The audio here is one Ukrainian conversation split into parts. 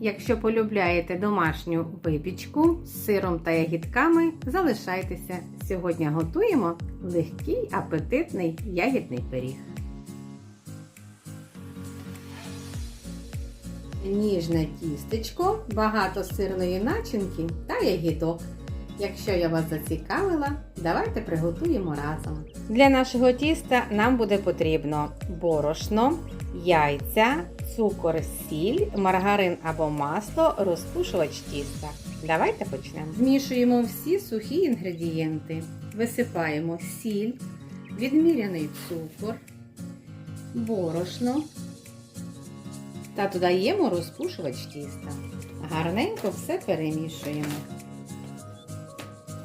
Якщо полюбляєте домашню випічку з сиром та ягідками, залишайтеся. Сьогодні готуємо легкий апетитний ягідний пиріг. Ніжне тістечко, багато сирної начинки та ягідок. Якщо я вас зацікавила, давайте приготуємо разом. Для нашого тіста нам буде потрібно борошно, яйця, цукор, сіль, маргарин або масло, розпушувач тіста. Давайте почнемо. Змішуємо всі сухі інгредієнти. Висипаємо сіль, відміряний цукор, борошно та додаємо розпушувач тіста. Гарненько все перемішуємо.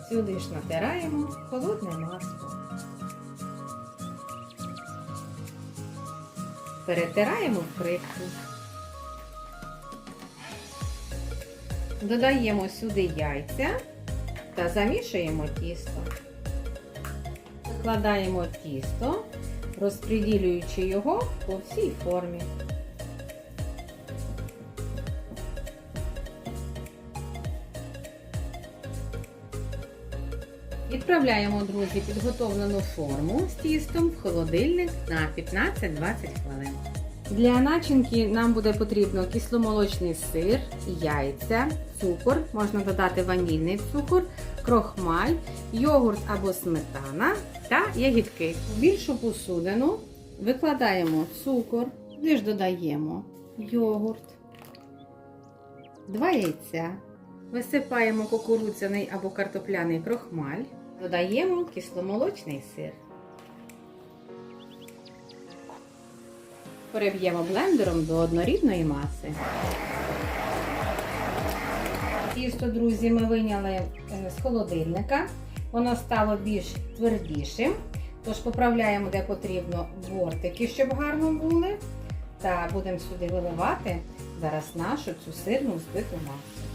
Сюди ж натираємо холодне масло. Перетираємо в крихту. Додаємо сюди яйця та замішуємо тісто. Викладаємо тісто, розподілюючи його по всій формі. Відправляємо, друзі, підготовлену форму з тістом в холодильник на 15-20 хвилин. Для начинки нам буде потрібно кисломолочний сир, яйця, цукор, можна додати ванільний цукор, крохмаль, йогурт або сметана та ягідки. В більшу посудину викладаємо цукор, туди ж додаємо йогурт, 2 яйця. Висипаємо кукурудзяний або картопляний крохмаль, додаємо кисломолочний сир. Переб'ємо блендером до однорідної маси. Тісто, друзі, ми виняли е, з холодильника. Воно стало більш твердішим. Тож поправляємо, де потрібно, бортики, щоб гарно були. Та будемо сюди виливати зараз нашу цю сирну збиту масу.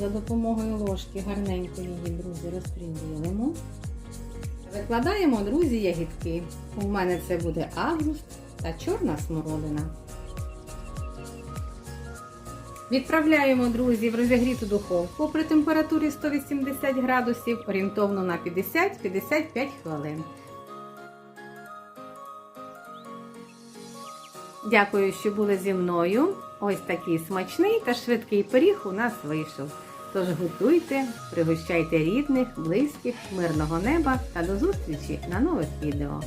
За допомогою ложки гарненько її, друзі, розподілимо. Викладаємо, друзі, ягідки. У мене це буде август та чорна смородина. Відправляємо, друзі, в розігріту духовку при температурі 180 градусів орієнтовно на 50-55 хвилин. Дякую, що були зі мною. Ось такий смачний та швидкий пиріг у нас вийшов. Тож готуйте, пригощайте рідних, близьких, мирного неба та до зустрічі на нових відео.